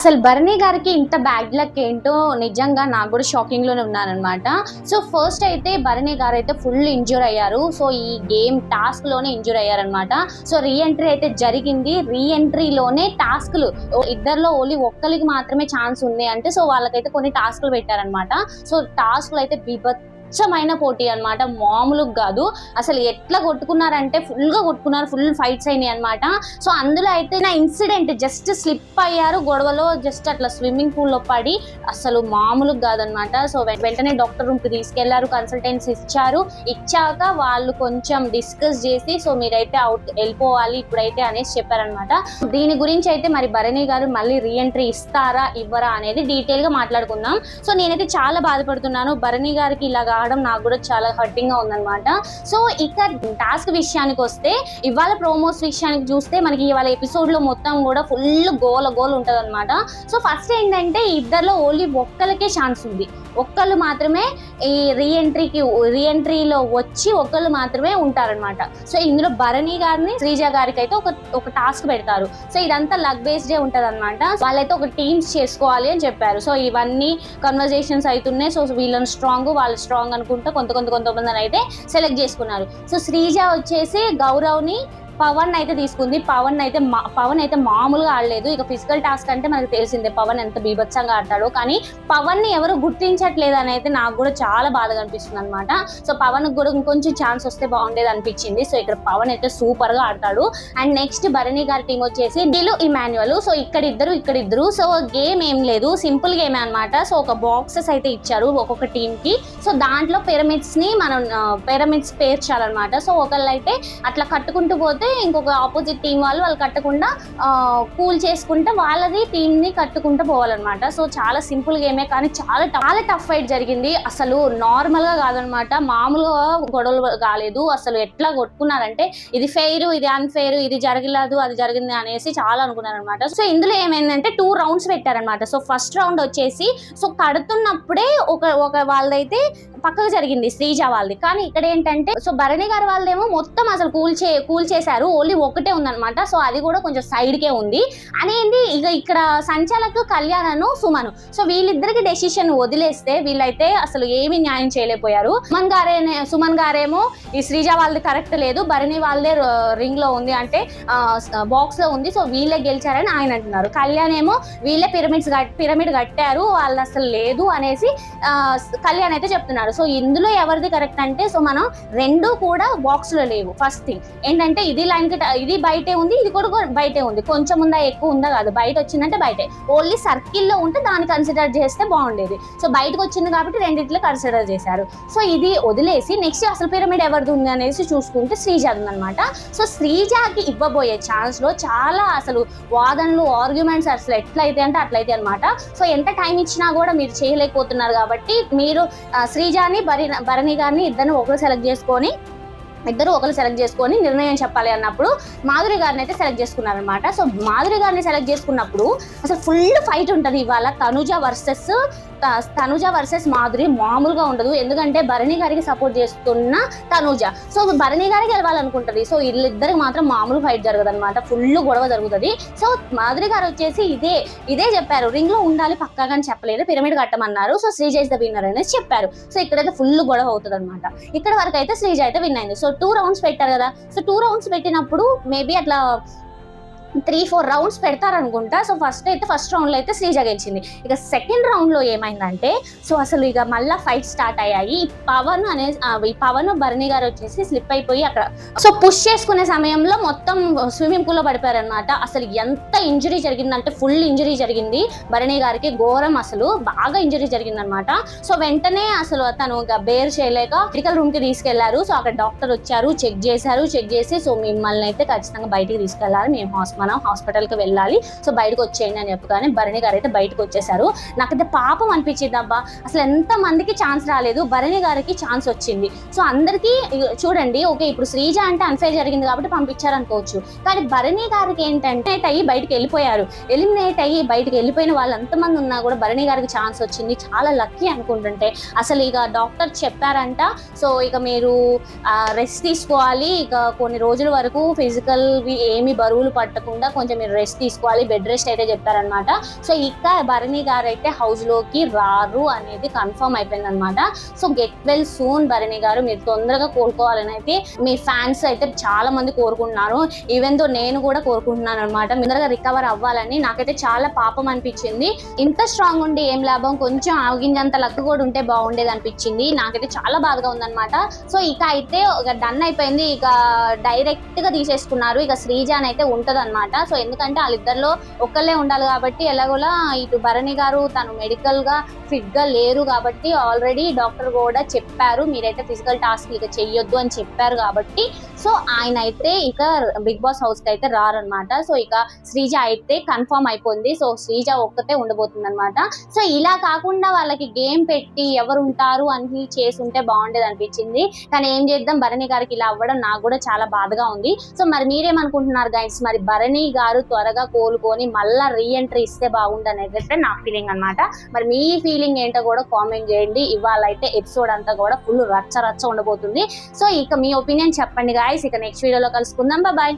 అసలు భరణి గారికి ఇంత బ్యాడ్ లక్ ఏంటో నిజంగా నాకు కూడా షాకింగ్లోనే ఉన్నానమాట సో ఫస్ట్ అయితే భరణి గారు అయితే ఫుల్ ఇంజూర్ అయ్యారు. సో ఈ గేమ్ టాస్క్లోనే ఇంజూర్ అయ్యారనమాట సో రీ ఎంట్రీ అయితే జరిగింది. రీ ఎంట్రీలోనే టాస్క్లు ఇద్దరిలో ఓన్లీ ఒక్కరికి మాత్రమే ఛాన్స్ ఉంది అంటే సో వాళ్ళకైతే కొన్ని టాస్క్లు పెట్టారనమాట సో టాస్క్లు అయితే స్వచ్ఛమైన పోటీ అనమాట మామూలుగా కాదు. అసలు ఎట్లా కొట్టుకున్నారంటే ఫుల్గా కొట్టుకున్నారు. ఫుల్ ఫైట్స్ అయినాయి అనమాట సో అందులో అయితే నా ఇన్సిడెంట్ జస్ట్ స్లిప్ అయ్యారు. గొడవలో జస్ట్ అట్లా స్విమ్మింగ్ పూల్లో పడి అసలు మామూలుగా కాదనమాట సో వెంటనే డాక్టర్ రూమ్కి తీసుకెళ్ళారు. కన్సల్టెన్స్ ఇచ్చారు. ఇచ్చాక వాళ్ళు కొంచెం డిస్కస్ చేసి సో మీరైతే అవుట్ వెళ్ళిపోవాలి ఇప్పుడైతే అనేసి చెప్పారనమాట దీని గురించి అయితే మరి భరణి గారు మళ్ళీ రీఎంట్రీ ఇస్తారా ఇవ్వరా అనేది డీటెయిల్గా మాట్లాడుకుందాం. సో నేనైతే చాలా బాధపడుతున్నాను. భరణి గారికి ఇలాగా రావడం నాకు కూడా చాలా హర్టింగ్గా ఉందన్నమాట. సో ఇక టాస్క్ విషయానికి వస్తే ఇవాళ ప్రోమోస్ విషయానికి చూస్తే మనకి ఇవాళ ఎపిసోడ్లో మొత్తం కూడా ఫుల్ గోల గోల్ ఉంటది అనమాట సో ఫస్ట్ ఏంటంటే ఇద్దరిలో ఓన్లీ ఒక్కరికే ఛాన్స్ ఉంది. ఒక్కళ్ళు మాత్రమే ఈ రీఎంట్రీకి రీఎంట్రీలో వచ్చి ఒక్కళ్ళు మాత్రమే ఉంటారనమాట సో ఇందులో భరణి గారిని శ్రీజ గారికి అయితే ఒక ఒక టాస్క్ పెడతారు. సో ఇదంతా లక్ బేస్డే ఉంటుంది అనమాట వాళ్ళైతే ఒక టీమ్స్ చేసుకోవాలి అని చెప్పారు. సో ఇవన్నీ కన్వర్జేషన్స్ అవుతున్నాయి సో వీళ్ళని స్ట్రాంగ్ వాళ్ళు స్ట్రాంగ్ అనుకుంటా కొంత కొంత కొంతమంది అయితే సెలెక్ట్ చేసుకున్నారు. సో శ్రీజ వచ్చేసి గౌరవ్ని పవన్ అయితే తీసుకుంది. పవన్ అయితే మా- పవన్ అయితే మామూలుగా ఆడలేదు. ఇక ఫిజికల్ టాస్క్ అంటే మనకు తెలిసిందే పవన్ ఎంత బీభత్సంగా ఆడతాడో. కానీ పవన్ని ఎవరు గుర్తించట్లేదు అని అయితే నాకు కూడా చాలా బాధగా అనిపిస్తుంది అనమాట సో పవన్ కూడా ఇంకొంచెం ఛాన్స్ వస్తే బాగుండేది అనిపించింది. సో ఇక్కడ పవన్ అయితే సూపర్గా ఆడతాడు. అండ్ నెక్స్ట్ భరణి గారి టీం వచ్చేసి డిలు ఇమాన్యువల్ సో ఇక్కడ ఇద్దరు ఇక్కడ ఇద్దరు. సో గేమ్ ఏం లేదు. సింపుల్ గేమ్ అనమాట సో ఒక బాక్సెస్ అయితే ఇచ్చారు ఒక్కొక్క టీం కి. సో దాంట్లో పిరమిడ్స్ని మనం పిరమిడ్స్ పేర్చాలన్నమాట. సో ఒకళ్ళు అయితే అట్లా కట్టుకుంటూ పోతే ఇంకొక ఆపోజిట్ టీం వాళ్ళు వాళ్ళు కట్టకుండా కూల్ చేసుకుంటే వాళ్ళది టీంని కట్టుకుంటూ పోవాలన్నమాట. సో చాలా సింపుల్ గేమే కానీ చాలా చాలా టఫ్ ఫైట్ జరిగింది. అసలు నార్మల్గా కాదనమాట మామూలుగా గొడవలు కాలేదు. అసలు ఎట్లా కొట్టుకున్నారంటే ఇది ఫెయిర్ ఇది అన్ఫెయిర్ ఇది జరగలేదు అది జరిగింది అనేసి చాలా అనుకున్నారనమాట సో ఇందులో ఏమైందంటే టూ రౌండ్స్ పెట్టారనమాట సో ఫస్ట్ రౌండ్ వచ్చేసి సో కడుతున్నప్పుడే ఒక ఒక వాళ్ళదైతే పక్కకు జరిగింది శ్రీజ వాళ్ళది. కానీ ఇక్కడ ఏంటంటే సో భరణి గారి వాళ్ళదేమో మొత్తం అసలు కూల్ చే కూల్ చేశారు. ఓన్లీ ఒకటే ఉందన్నమాట. సో అది కూడా కొంచెం సైడ్ కే ఉంది. అనేది ఇక ఇక్కడ సంచాలకు కళ్యాణను సుమను. సో వీళ్ళిద్దరికి డెసిషన్ వదిలేస్తే వీళ్ళైతే అసలు ఏమి న్యాయం చేయలేకపోయారు. సుమన్ గారే సుమన్ గారేమో ఈ శ్రీజ వాళ్ళది కరెక్ట్ లేదు. భరణి వాళ్ళదే రింగ్లో ఉంది అంటే బాక్స్లో ఉంది. సో వీళ్ళే గెలిచారని ఆయన అంటున్నారు. కళ్యాణ్ ఏమో వీళ్ళే పిరమిడ్స్ పిరమిడ్ కట్టారు. వాళ్ళు అసలు లేదు అనేసి కళ్యాణ్ అయితే చెప్తున్నారు. సో ఇందులో ఎవరిది కరెక్ట్ అంటే సో మనం రెండు కూడా బాక్స్లో లేవు. ఫస్ట్ థింగ్ ఏంటంటే ఇది లైన్కి ఇది బయటే ఉంది ఇది కూడా బయటే ఉంది. కొంచెం ఉందా ఎక్కువ ఉందా కాదు. బయట వచ్చిందంటే బయటే. ఓన్లీ సర్కిల్లో ఉంటే దాన్ని కన్సిడర్ చేస్తే బాగుండేది. సో బయటకు వచ్చింది కాబట్టి రెండిట్లో కన్సిడర్ చేశారు. సో ఇది వదిలేసి నెక్స్ట్ అసలు పిరమిడ్ ఎవరిది ఉంది అనేసి చూసుకుంటే శ్రీజ అనమాట సో శ్రీజాకి ఇవ్వబోయే ఛాన్స్లో చాలా అసలు వాదనలు ఆర్గ్యుమెంట్స్ అసలు ఎట్లయితే అంటే అట్లయితే అనమాట సో ఎంత టైం ఇచ్చినా కూడా మీరు చేయలేకపోతున్నారు కాబట్టి మీరు శ్రీజ శ్రీజాని భరణి గారిని ఇద్దరిని ఒకరు సెలెక్ట్ చేసుకొని ఇద్దరు ఒకరు సెలెక్ట్ చేసుకొని నిర్ణయం చెప్పాలి అన్నప్పుడు మాధురి గారిని అయితే సెలెక్ట్ చేసుకున్నారనమాట సో మాధురి గారిని సెలెక్ట్ చేసుకున్నప్పుడు అసలు ఫుల్ ఫైట్ ఉంటుంది ఇవాళ. తనుజ వర్సెస్ తనుజ వర్సెస్ మాధురి మామూలుగా ఉండదు. ఎందుకంటే భరణి గారికి సపోర్ట్ చేస్తున్న తనుజ. సో భరణి గారి గెలవాలనుకుంటుంది. సో వీళ్ళిద్దరికి మాత్రం మామూలు ఫైట్ జరగదు అనమాట ఫుల్ గొడవ జరుగుతుంది. సో మాధురి గారు వచ్చేసి ఇదే ఇదే చెప్పారు. రింగ్లో ఉండాలి పక్కాగా అని చెప్పలేదు. పిరమిడ్ కట్టమన్నారు. So Sreeja is the winner అనేది చెప్పారు. సో ఇక్కడైతే ఫుల్ గొడవ అవుతుంది అనమాట ఇక్కడ వరకు అయితే శ్రీజ అయితే విన్ అయింది. సో టూ రౌండ్స్ పెట్టారు కదా. సో టూ రౌండ్స్ పెట్టినప్పుడు మేబీ అట్లా త్రీ ఫోర్ రౌండ్స్ పెడతారనుకుంటా. సో ఫస్ట్ అయితే ఫస్ట్ రౌండ్లో అయితే శ్రీజ గెలిచింది. ఇక సెకండ్ రౌండ్లో ఏమైందంటే సో అసలు ఇక మళ్ళీ ఫైట్ స్టార్ట్ అయ్యాయి. పవన్ అనే ఈ పవన్ భరణి గారు వచ్చేసి స్లిప్ అయిపోయి అక్కడ సో పుష్ చేసుకునే సమయంలో మొత్తం స్విమ్మింగ్ పూల్లో పడిపోయారనమాట అసలు ఎంత ఇంజరీ జరిగిందంటే ఫుల్ ఇంజరీ జరిగింది. భరణి గారికి ఘోరం అసలు బాగా ఇంజరీ జరిగిందనమాట సో వెంటనే అసలు తను ఇక బేర్ చేయలేక మెడికల్ రూమ్కి తీసుకెళ్ళారు. సో అక్కడ డాక్టర్ వచ్చారు చెక్ చేశారు చెక్ చేసి సో మిమ్మల్ని అయితే ఖచ్చితంగా బయటికి తీసుకెళ్ళారు మేము హాస్పిటల్ మనం హాస్పిటల్కి వెళ్ళాలి. సో బయటకు వచ్చేయండి అని చెప్పగానే భరణి గారు అయితే బయటకు వచ్చేసారు. నాకైతే పాపం అనిపించింది అబ్బా. అసలు ఎంత మందికి ఛాన్స్ రాలేదు. భరణి గారికి ఛాన్స్ వచ్చింది. సో అందరికీ చూడండి ఓకే ఇప్పుడు శ్రీజ అంటే అన్ఫేర్ జరిగింది కాబట్టి పంపించారనుకోవచ్చు. కానీ భరణి గారికి ఏంటంటే అయ్యి బయటకు వెళ్ళిపోయారు. ఎలిమినేట్ అయ్యి బయటకు వెళ్ళిపోయిన వాళ్ళు ఎంతమంది ఉన్నా కూడా భరణి గారికి ఛాన్స్ వచ్చింది. చాలా లక్కీ అనుకుంటుంటే. అసలు ఇక డాక్టర్ చెప్పారంట. సో ఇక మీరు రెస్ట్ తీసుకోవాలి. ఇక కొన్ని రోజుల వరకు ఫిజికల్ ఏమి బరువులు పట్టకుండా కాకుండా కొంచెం మీరు రెస్ట్ తీసుకోవాలి బెడ్ రెస్ట్ అయితే చెప్తారనమాట సో ఇక భరణి గారు అయితే హౌస్లోకి రారు అనేది కన్ఫర్మ్ అయిపోయిందనమాట. So get well soon Bharani గారు మీరు తొందరగా కోరుకోవాలని అయితే మీ ఫ్యాన్స్ అయితే చాలా మంది కోరుకుంటున్నారు. ఈవెన్తో నేను కూడా కోరుకుంటున్నాను అనమాట తొందరగా రికవర్ అవ్వాలని నాకైతే చాలా పాపం అనిపించింది. ఇంత స్ట్రాంగ్ ఉండి ఏం లాభం? కొంచెం ఆగింజంత లక్ కూడా ఉంటే బాగుండేది అనిపించింది. నాకైతే చాలా బాధగా ఉందన్నమాట సో ఇక అయితే ఇక డన్ అయిపోయింది. ఇక డైరెక్ట్గా తీసేసుకున్నారు. ఇక శ్రీజాన్ అయితే ఉంటదన్నమాట అనమాట సో ఎందుకంటే వాళ్ళిద్దరిలో ఒక్కళ్ళే ఉండాలి కాబట్టి ఎలాగోలా ఇటు భరణి గారు తను మెడికల్గా ఫిట్గా లేరు కాబట్టి ఆల్రెడీ డాక్టర్ కూడా చెప్పారు మీరైతే ఫిజికల్ టాస్క్ ఇక చెయ్యొద్దు అని చెప్పారు కాబట్టి. సో ఆయన అయితే ఇక బిగ్ బాస్ హౌస్కి అయితే రారనమాట సో ఇక శ్రీజ అయితే కన్ఫర్మ్ అయిపోయింది. సో శ్రీజ ఒక్కతే ఉండబోతుంది అనమాట సో ఇలా కాకుండా వాళ్ళకి గేమ్ పెట్టి ఎవరు ఉంటారు అని చేస్తుంటే బాగుండేది అనిపించింది. కానీ ఏం చేద్దాం? భరణి గారికి ఇలా అవ్వడం నాకు కూడా చాలా బాధగా ఉంది. సో మరి మీరేమనుకుంటున్నారు గైడ్స్ మరి భరణి గారు త్వరగా కోలుకొని మళ్ళా రీఎంట్రీ ఇస్తే బాగుంది అనేది నా ఫీలింగ్ అన్నమాట. మరి మీ ఫీలింగ్ ఏంటో కూడా కామెంట్ చేయండి. ఇవాళ అయితే ఎపిసోడ్ అంతా కూడా ఫుల్ రచ్చ రచ్చ ఉండబోతుంది. సో ఇక మీ ఒపీనియన్ చెప్పండి గాయస్ ఇక నెక్స్ట్ వీడియోలో కలుసుకుందాం. బాయ్